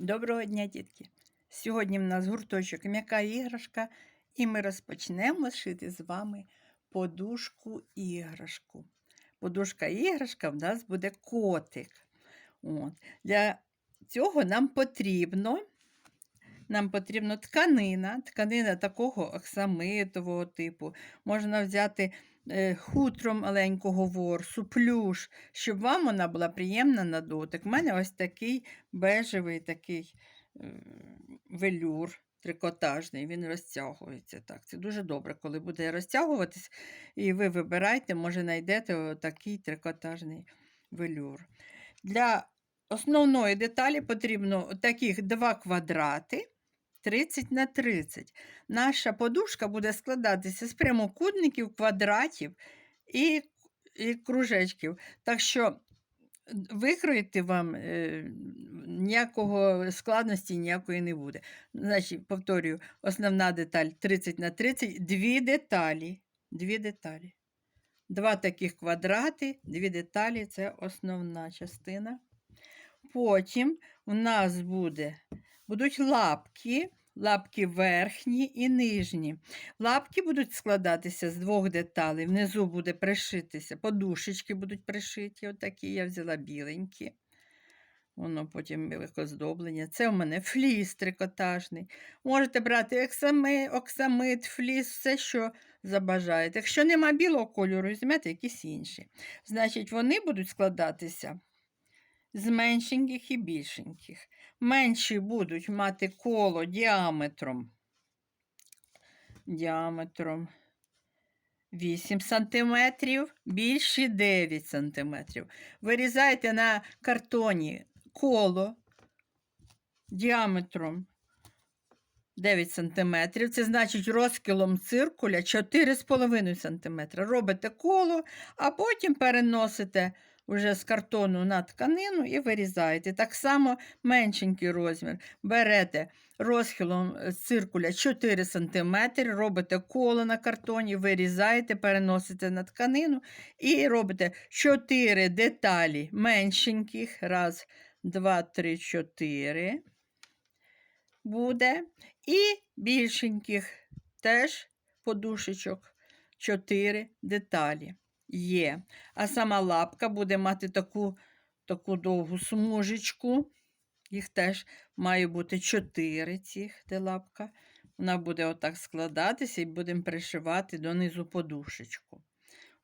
Доброго дня, дітки! Сьогодні в нас гурточок м'яка іграшка, і ми розпочнемо шити з вами подушку іграшку. Подушка іграшка в нас буде котик. От. Для цього нам потрібно, нам потрібно тканина, тканина такого оксамитового типу. Можна взяти е, хутро маленького ворсу, плюш, щоб вам вона була приємна на дотик. У мене ось такий бежевий такий е, велюр трикотажний, він розтягується. так. Це дуже добре, коли буде розтягуватись, і ви вибирайте, може знайдете такий трикотажний велюр. Для основної деталі потрібно таких два квадрати. 30 на 30. Наша подушка буде складатися з прямокутників, квадратів і, і кружечків. Так що викроїти вам е, ніякого складності ніякої не буде. Значить, повторюю, основна деталь 30 на 30, дві деталі. Дві деталі. Два таких квадрати, дві деталі це основна частина. Потім у нас буде, будуть лапки, лапки верхні і нижні. Лапки будуть складатися з двох деталей. Внизу буде пришитися, подушечки будуть пришиті. Отакі я взяла біленькі. Воно потім велике оздоблення. Це у мене фліс трикотажний. Можете брати оксами, оксамит, фліс, все, що забажаєте. Якщо нема білого кольору, візьмете якісь інші. Значить, вони будуть складатися з меншеньких і більшеньких. Менші будуть мати коло діаметром. Діаметром 8 см, більші 9 см. Вирізайте на картоні коло діаметром 9 см. Це значить розкілом циркуля 4,5 см. Робите коло, а потім переносите вже з картону на тканину і вирізаєте. Так само меншенький розмір. Берете розхилом е, циркуля 4 см, робите коло на картоні, вирізаєте, переносите на тканину і робите 4 деталі меншеньких. Раз, два, три, чотири буде. І більшеньких теж подушечок 4 деталі є. А сама лапка буде мати таку таку довгу смужечку. Їх теж має бути 4 цих, де лапка. Вона буде отак складатися і будемо пришивати донизу подушечку.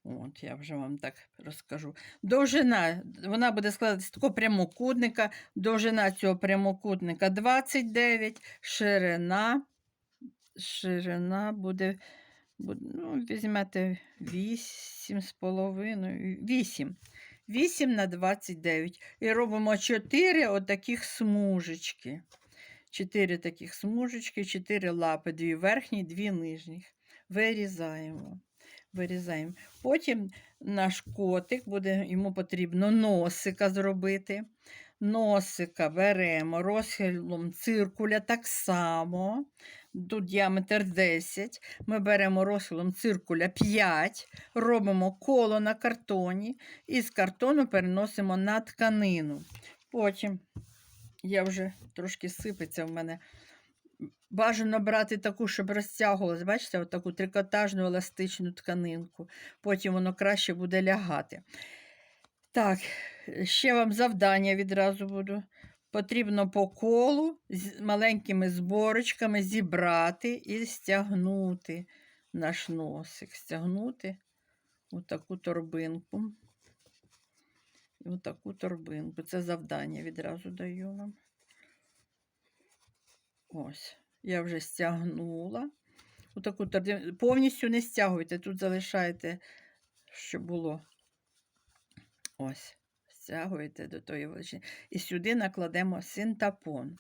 От, я вже вам так розкажу. Довжина, вона буде складатися такого прямокутника. Довжина цього прямокутника 29, ширина. Ширина буде ну, візьмете 8 з половиною, 8. 8 на 29. І робимо 4 отаких смужечки. 4 таких смужечки, 4 лапи, 2 верхні, 2 нижніх. Вирізаємо. Вирізаємо. Потім наш котик буде, йому потрібно носика зробити. Носика беремо розхилом циркуля так само тут діаметр 10. Ми беремо розхилом циркуля 5, робимо коло на картоні і з картону переносимо на тканину. Потім я вже трошки сипеться в мене. Бажано брати таку, щоб розтягувалась, бачите, отаку трикотажну еластичну тканинку. Потім воно краще буде лягати. Так, ще вам завдання відразу буду потрібно по колу з маленькими зборочками зібрати і стягнути наш носик, стягнути отаку торбинку. І отаку торбинку. Це завдання відразу даю вам. Ось, я вже стягнула. Отаку торбинку. Повністю не стягуйте, тут залишаєте, що було. Ось стягуєте до тої величини. І сюди накладемо синтапон.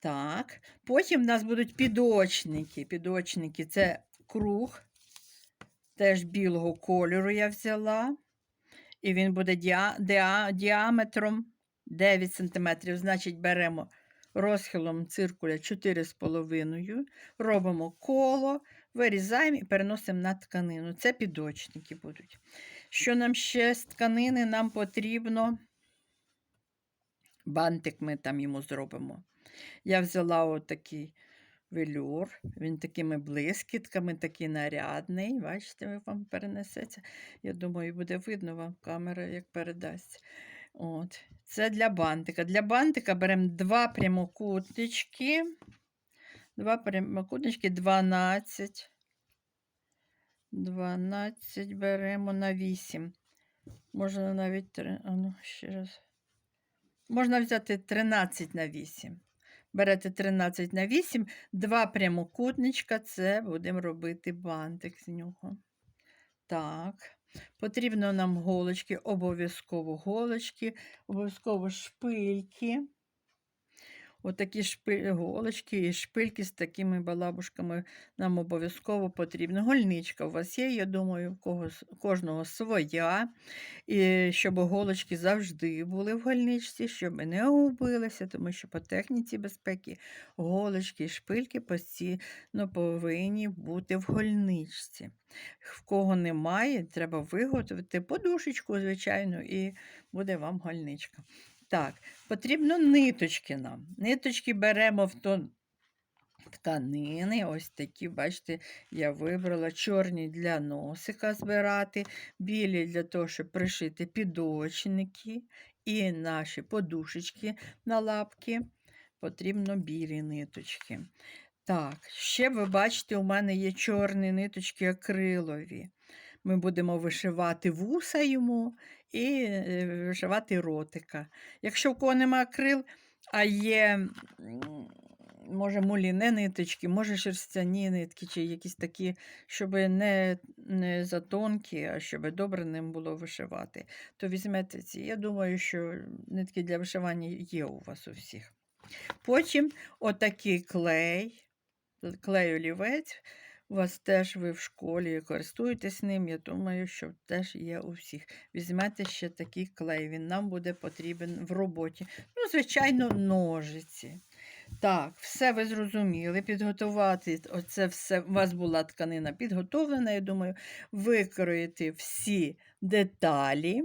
Так, Потім в нас будуть підочники. Підочники це круг, теж білого кольору я взяла. І він буде діа, діа, діаметром 9 см. Значить, беремо розхилом циркуля 4,5, робимо коло, вирізаємо і переносимо на тканину. Це підочники будуть. Що нам ще з тканини? Нам потрібно Бантик ми там йому зробимо. Я взяла отакий велюр, він такими блискітками, такий нарядний. Бачите, вам перенесеться. Я думаю, буде видно вам камера, як передасть. От. Це для бантика. Для бантика беремо два прямокутнички. Два прямокутнички 12. 12 беремо на 8. Можна навіть. А ну, ще раз. Можна взяти 13 на 8. Берете 13 на 8, два прямокутничка, це будемо робити бантик з нього. Так. Потрібно нам голочки, обов'язково голочки, обов'язково шпильки. Отакі шпи... голочки і шпильки з такими балабушками нам обов'язково потрібно. Гольничка у вас є, я думаю, в когось, кожного своя. І щоб голочки завжди були в гольничці, щоб не губилися, тому що по техніці безпеки голочки і шпильки постійно повинні бути в гольничці. В кого немає, треба виготовити подушечку, звичайно, і буде вам гольничка. Так, потрібно ниточки нам. Ниточки беремо в тон тканини. Ось такі, бачите, я вибрала чорні для носика збирати, білі для того, щоб пришити підочники і наші подушечки на лапки. Потрібно білі ниточки. Так, ще ви бачите, у мене є чорні ниточки акрилові. Ми будемо вишивати вуса йому і е, вишивати ротика. Якщо в кого нема акрил, а є, може, муліне ниточки, може шерстяні нитки, чи якісь такі, щоб не, не затонкі, а щоб добре ним було вишивати, то візьмете ці. Я думаю, що нитки для вишивання є у вас у всіх. Потім отакий клей, клей олівець. У вас теж ви в школі користуєтесь ним, я думаю, що теж є у всіх. Візьмете ще такий клей, він нам буде потрібен в роботі. Ну, звичайно, ножиці. Так, все ви зрозуміли. Підготувати оце все. У вас була тканина підготовлена, я думаю, викроїти всі деталі,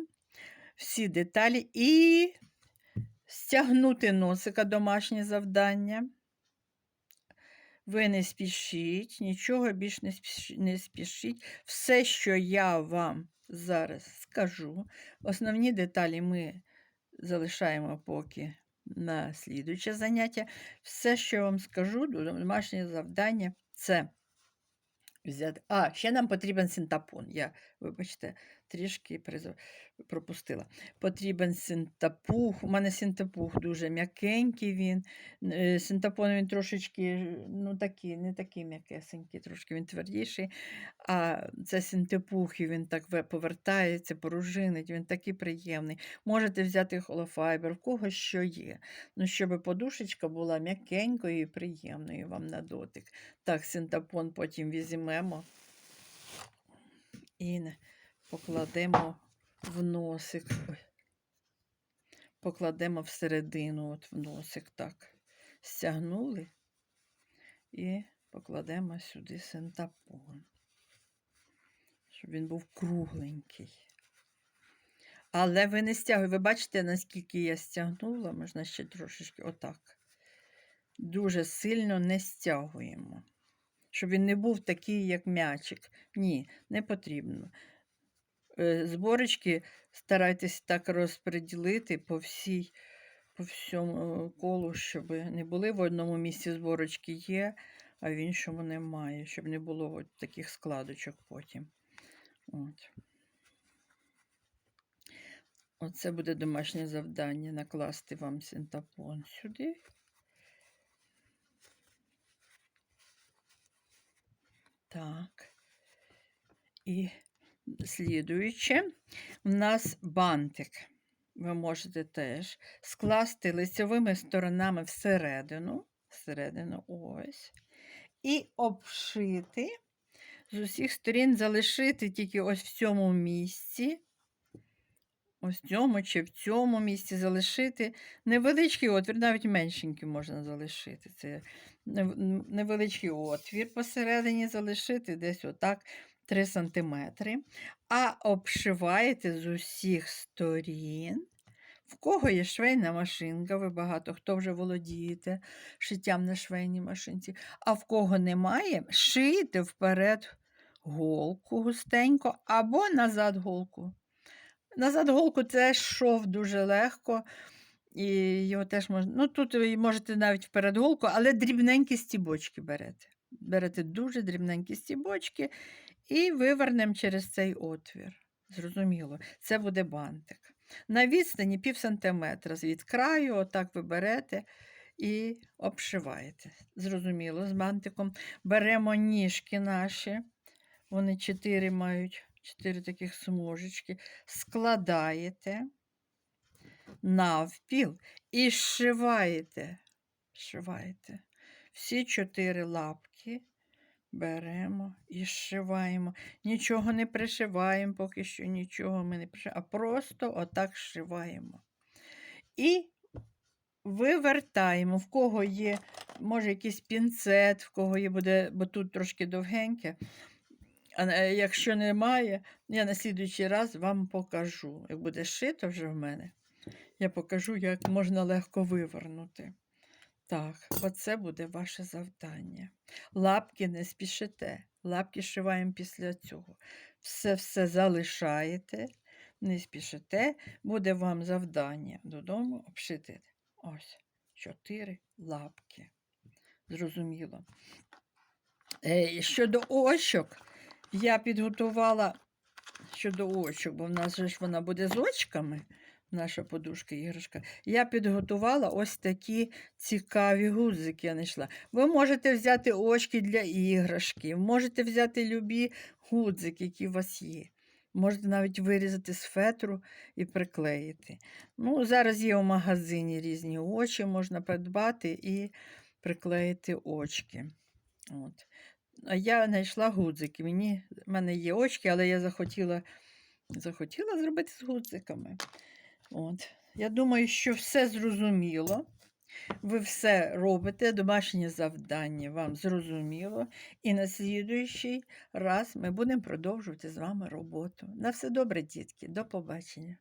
всі деталі і стягнути носика домашнє завдання. Ви не спішіть, нічого більш не спішіть. Все, що я вам зараз скажу, основні деталі ми залишаємо поки на слідуюче заняття. Все, що я вам скажу, домашнє завдання це взяти. А, ще нам потрібен синтапон. Я, вибачте, трішки пропустила. Потрібен синтапух. У мене синтапух дуже м'якенький він. Е, Синтапон він трошечки, ну такий, не такий м'якесенький, трошки він твердіший. А це синтепух, і він так повертається, поружинить, він такий приємний. Можете взяти холофайбер, в кого що є. Ну, щоб подушечка була м'якенькою і приємною вам на дотик. Так, синтапон потім візьмемо і покладемо в носик. Покладемо всередину, от в носик так. Стягнули і покладемо сюди синтапон, щоб він був кругленький. Але ви не стягуєте. Ви бачите, наскільки я стягнула, можна ще трошечки отак. Дуже сильно не стягуємо. Щоб він не був такий, як м'ячик. Ні, не потрібно. Е, Зборочки старайтесь так розподілити по всій, по всьому колу, щоб не були в одному місці зборочки є, а в іншому немає, щоб не було от таких складочок потім. От. Оце буде домашнє завдання накласти вам синтапон сюди. Так. І слідуюче, у нас бантик. Ви можете теж скласти лицьовими сторонами всередину, всередину ось, і обшити з усіх сторін залишити тільки ось в цьому місці. Ось в цьому чи в цьому місці залишити невеличкий отвір, навіть меншенький можна залишити. Це невеличкий отвір посередині залишити десь отак 3 см. А обшиваєте з усіх сторін В кого є швейна машинка, ви багато хто вже володієте шиттям на швейній машинці, а в кого немає, шийте вперед голку густенько або назад голку. Назад голку це шов дуже легко. І його теж можна. Ну, тут ви можете навіть вперед голку, але дрібненькі стібочки берете. Берете дуже дрібненькі стібочки і вивернемо через цей отвір. Зрозуміло, це буде бантик. На відстані пів сантиметра від краю, отак ви берете і обшиваєте. Зрозуміло, з бантиком. Беремо ніжки наші, вони чотири мають, чотири таких смужечки, складаєте навпіл і зшиваєте. Зшиваєте. Всі чотири лапки беремо і зшиваємо. Нічого не пришиваємо, поки що нічого ми не пришиваємо, а просто отак зшиваємо. І вивертаємо, в кого є, може, якийсь пінцет, в кого є буде, бо тут трошки довгеньке. А е, якщо немає, я на слідуючий раз вам покажу. Як буде шито вже в мене, я покажу, як можна легко вивернути. Так, оце буде ваше завдання. Лапки не спішите. Лапки шиваємо після цього. Все-все залишаєте, не спішите, буде вам завдання додому обшити. Ось чотири лапки. Зрозуміло. Е, щодо очок, я підготувала щодо очок, бо в нас же ж вона буде з очками, наша подушка іграшка. Я підготувала ось такі цікаві гудзики. Я знайшла. Ви можете взяти очки для іграшки, можете взяти любі гудзики, які у вас є. Можете навіть вирізати з фетру і приклеїти. Ну, зараз є у магазині різні очі, можна придбати і приклеїти очки. От. Я знайшла гудзики. Мені, в мене є очки, але я захотіла, захотіла зробити з гудзиками. От. Я думаю, що все зрозуміло. Ви все робите, домашнє завдання вам зрозуміло. І на слідуючий раз ми будемо продовжувати з вами роботу. На все добре, дітки. До побачення.